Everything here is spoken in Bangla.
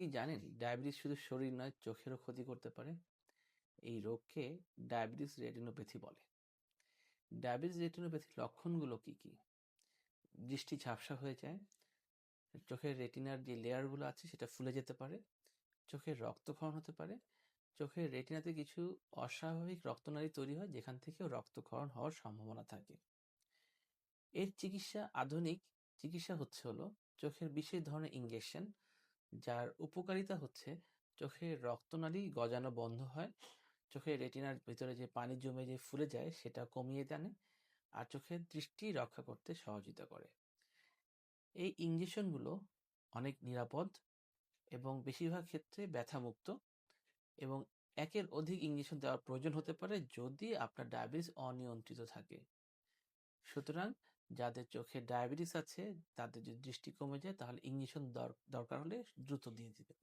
কি জানেন? ডায়াবেটিস শুধু শরীর নয়, চোখেরও ক্ষতি করতে পারে। এই রোগকে ডায়াবেটিস রেটিনোপ্যাথি বলে। ডায়াবেটিস রেটিনোপ্যাথির লক্ষণগুলো কি কি? দৃষ্টি ঝাপসা হয়ে যায়, চোখের রেটিনার যে লেয়ারগুলো আছে সেটা ফুলে যেতে পারে, চোখের রক্তক্ষরণ হতে পারে, চোখের রেটিনাতে কিছু অস্বাভাবিক রক্তনালী তৈরি হয় যেখান থেকেও রক্তক্ষরণ হওয়ার সম্ভাবনা থাকে। এর চিকিৎসা আধুনিক চিকিৎসা হচ্ছে হলো চোখের বিশেষ ধরনের ইঞ্জেকশন যার উপকারিতা হচ্ছে চোখের রক্তনালী গজানো বন্ধ হয়। চোখের রেটিনার ভিতরে যে পানি জমে যে ফুলে যায়, সেটা কমিয়ে টানে আর চোখের দৃষ্টি রক্ষা করতে সহযোগিতা করে। এই ইঞ্জেকশনগুলো অনেক নিরাপদ এবং বেশিরভাগ ক্ষেত্রে ব্যথামুক্ত এবং একের অধিক ইঞ্জেকশন দেওয়ার প্রয়োজন হতে পারে যদি আপনার ডায়াবেটিস অনিয়ন্ত্রিত থাকে। সুতরাং যাদের চোখে ডায়াবেটিস আছে, তাদের যদি দৃষ্টি কমে যায়, তাহলে ইঞ্জেকশন দরকার হলে দ্রুত দিয়ে দিবে